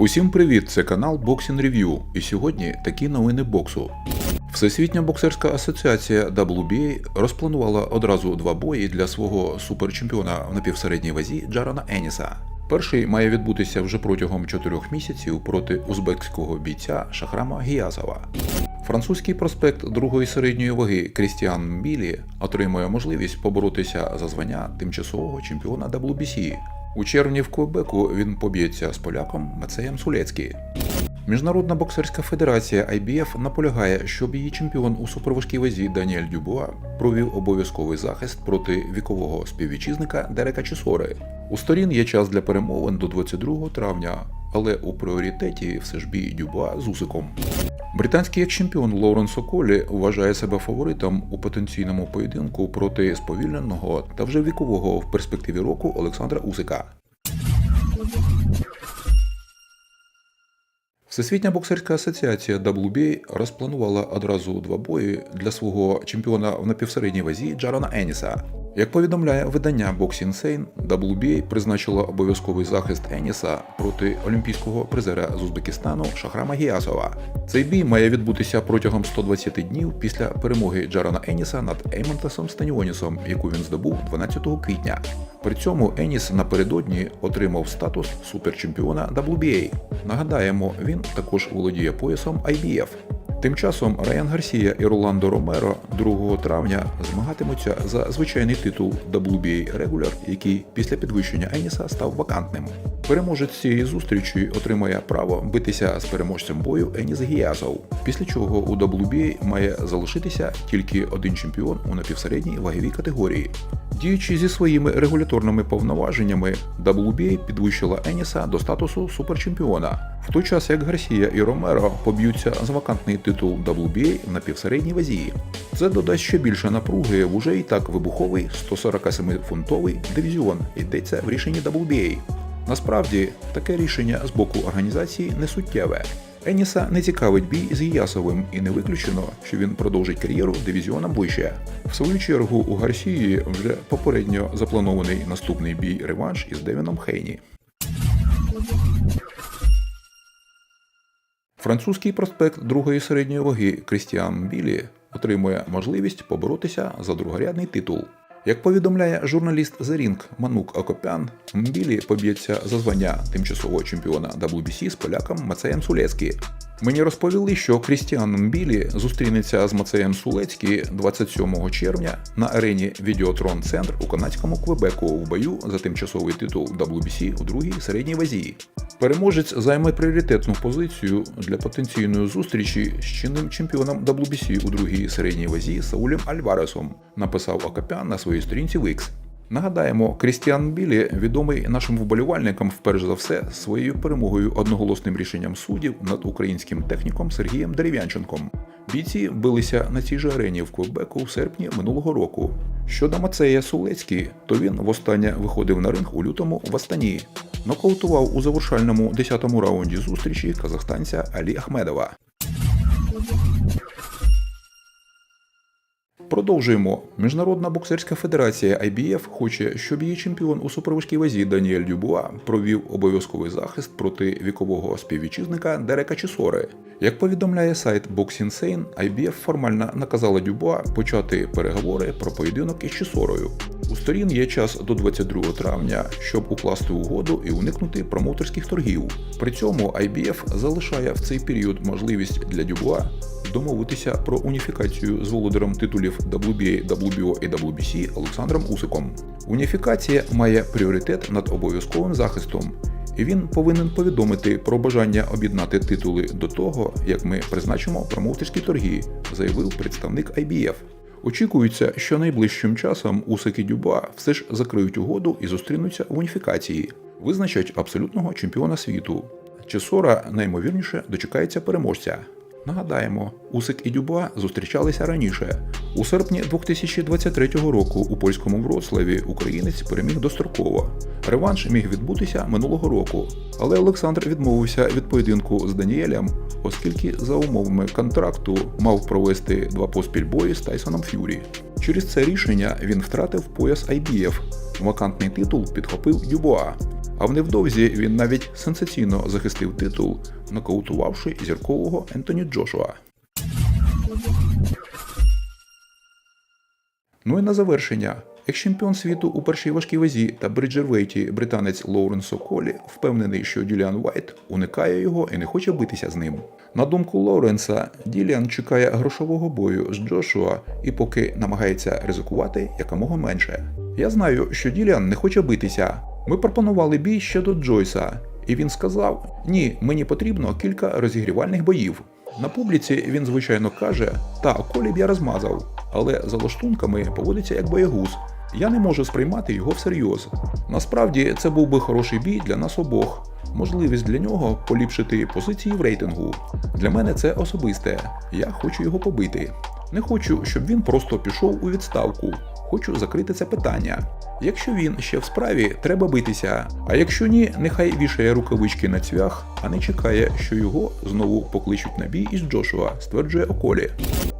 Усім привіт! Це канал Boxing Review. І сьогодні такі новини боксу. Всесвітня боксерська асоціація WBA розпланувала одразу два бої для свого суперчемпіона в напівсередній вазі Джарана Еніса. Перший має відбутися вже протягом чотирьох місяців проти узбекського бійця Шахрама Гіязова. Французький проспект другої середньої ваги Крістіан Білі отримує можливість поборотися за звання тимчасового чемпіона WBC. У червні в Квебеку він поб'ється з поляком Мацеєм Сулецькі. Міжнародна боксерська федерація IBF наполягає, щоб її чемпіон у суперважкій вазі Даніель Дюбуа провів обов'язковий захист проти вікового співвітчизника Дерека Чесори. У сторін є час для перемовин до 22 травня, але у пріоритеті все ж бій Дюбуа з Усиком. Британський екс-чемпіон Лоуренс Околі вважає себе фаворитом у потенційному поєдинку проти сповільненого та вже вікового в перспективі року Олександра Усика. Всесвітня боксерська асоціація WBA розпланувала одразу два бої для свого чемпіона в напівсередній вазі Джарана Еніса. Як повідомляє видання Boxing Insane, WBA призначила обов'язковий захист Еніса проти олімпійського призера з Узбекистану Шахрама Гіасова. Цей бій має відбутися протягом 120 днів після перемоги Джарана Еніса над Еймонтасом Станіонісом, яку він здобув 12 квітня. При цьому Еніс напередодні отримав статус суперчемпіона WBA. Нагадаємо, він також володіє поясом IBF. Тим часом Райан Гарсія і Роландо Ромеро 2 травня змагатимуться за звичайний титул WBA Regular, який після підвищення Еніса став вакантним. Переможець цієї зустрічі отримає право битися з переможцем бою Еніс Гіязов, після чого у WBA має залишитися тільки один чемпіон у напівсередній ваговій категорії. Діючи зі своїми регуляторними повноваженнями, WBA підвищила Еніса до статусу суперчемпіона, в той час як Гарсія і Ромеро поб'ються за вакантний титул WBA в напівсередній вазі. Це додасть ще більше напруги в уже і так вибуховий 147-фунтовий дивізіон, йдеться в рішенні WBA. Насправді, таке рішення з боку організації не суттєве. Еніса не цікавить бій з Гіясовим і не виключено, що він продовжить кар'єру дивізіоном вище. В свою чергу у Гарсії вже попередньо запланований наступний бій реванш із Девіном Хейні. Французький проспект другої середньої ваги Крістіан Білі отримує можливість поборотися за другорядний титул. Як повідомляє журналіст The Ring Манук Акопян, Мбілі поб'ється за звання тимчасового чемпіона WBC з поляком Мацеєм Сулецькі. Мені розповіли, що Крістіан Мбілі зустрінеться з Мацеєм Сулецькі 27 червня на арені Відеотрон Центр у канадському Квебеку в бою за тимчасовий титул WBC у другій середній вазі. Переможець займе пріоритетну позицію для потенційної зустрічі з чинним чемпіоном WBC у другій середній вазі Саулем Альваресом, написав Акопян на своїй сторінці в X. Нагадаємо, Крістіан Білі відомий нашим вболівальникам вперше за все своєю перемогою одноголосним рішенням суддів над українським техніком Сергієм Дерев'янченком. Бійці билися на цій же арені в Квебеку в серпні минулого року. Щодо Мацея Сулецькі, то він востаннє виходив на ринг у лютому в Астані. Нокаутував у завершальному 10-му раунді зустрічі казахстанця Алі Ахмедова. Продовжуємо. Міжнародна боксерська федерація IBF хоче, щоб її чемпіон у суперважкій вазі Даніель Дюбуа провів обов'язковий захист проти вікового співвітчизника Дерека Чесори. Як повідомляє сайт Boxing Insane, IBF формально наказала Дюбуа почати переговори про поєдинок із Чесорою. У сторін є час до 22 травня, щоб укласти угоду і уникнути промоутерських торгів. При цьому IBF залишає в цей період можливість для Дюбуа домовитися про уніфікацію з володарем титулів WBA, WBO і WBC Олександром Усиком. Уніфікація має пріоритет над обов'язковим захистом, і він повинен повідомити про бажання об'єднати титули до того, як ми призначимо промоутерські торги, заявив представник IBF. Очікується, що найближчим часом Усик і Дюба все ж закриють угоду і зустрінуться в уніфікації, визначать абсолютного чемпіона світу. Чесора наймовірніше дочекається переможця. Нагадаємо, Усик і Дюба зустрічалися раніше. У серпні 2023 року у польському Вроцлаві українець переміг достроково. Реванш міг відбутися минулого року, але Олександр відмовився від поєдинку з Даніелем, оскільки за умовами контракту мав провести два поспіль бої з Тайсоном Ф'юрі. Через це рішення він втратив пояс IBF. Вакантний титул підхопив Дюбуа. А в невдовзі він навіть сенсаційно захистив титул, нокаутувавши зіркового Ентоні Джошуа. Ну і на завершення. Екс-чемпіон світу у першій важкій вазі та бриджервейті британець Лоуренсо Колі впевнений, що Діліан Уайт уникає його і не хоче битися з ним. На думку Лоуренса, Діліан чекає грошового бою з Джошуа і поки намагається ризикувати якомога менше. Я знаю, що Діліан не хоче битися. Ми пропонували бій ще до Джойса, і він сказав: Ні, мені потрібно кілька розігрівальних боїв. На публіці він, звичайно, каже: Та, колі б я розмазав, але за лаштунками поводиться як боягуз. Я не можу сприймати його всерйоз. Насправді це був би хороший бій для нас обох. Можливість для нього поліпшити позиції в рейтингу. Для мене це особисте. Я хочу його побити. Не хочу, щоб він просто пішов у відставку. Хочу закрити це питання. Якщо він ще в справі, треба битися. А якщо ні, нехай вішає рукавички на цвях, а не чекає, що його знову покличуть на бій із Джошуа, стверджує Околі.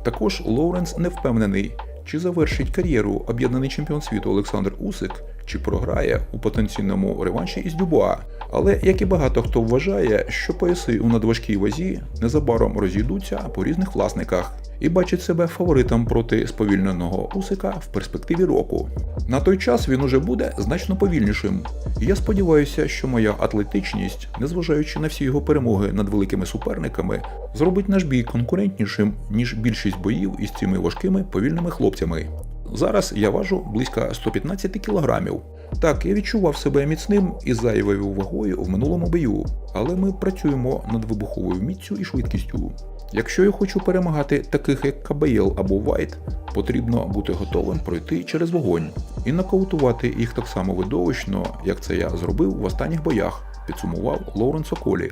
Також Лоуренс не впевнений, чи завершить кар'єру об'єднаний чемпіон світу Олександр Усик, чи програє у потенційному реванші із Дюбуа. Але як і багато хто вважає, що пояси у надважкій вазі незабаром розійдуться по різних власниках і бачить себе фаворитом проти сповільненого Усика в перспективі року. На той час він уже буде значно повільнішим. Я сподіваюся, що моя атлетичність, незважаючи на всі його перемоги над великими суперниками, зробить наш бій конкурентнішим, ніж більшість боїв із цими важкими повільними хлопцями. Зараз я важу близько 115 кілограмів. Так, я відчував себе міцним і зайвою вагою в минулому бою, але ми працюємо над вибуховою міцю і швидкістю. Якщо я хочу перемагати таких як Кабаєл або Вайт, потрібно бути готовим пройти через вогонь і нокаутувати їх так само видовищно, як це я зробив в останніх боях, підсумував Лоуренс Околі.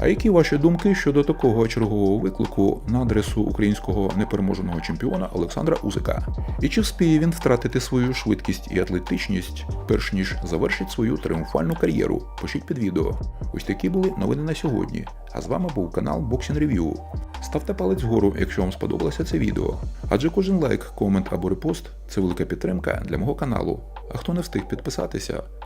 А які ваші думки щодо такого чергового виклику на адресу українського непереможеного чемпіона Олександра Узика? І чи вспіє він втратити свою швидкість і атлетичність, перш ніж завершить свою тріумфальну кар'єру? Пишіть під відео. Ось такі були новини на сьогодні. А з вами був канал Boxing Review. Ставте палець вгору, якщо вам сподобалося це відео. Адже кожен лайк, комент або репост це велика підтримка для мого каналу. А хто не встиг підписатися,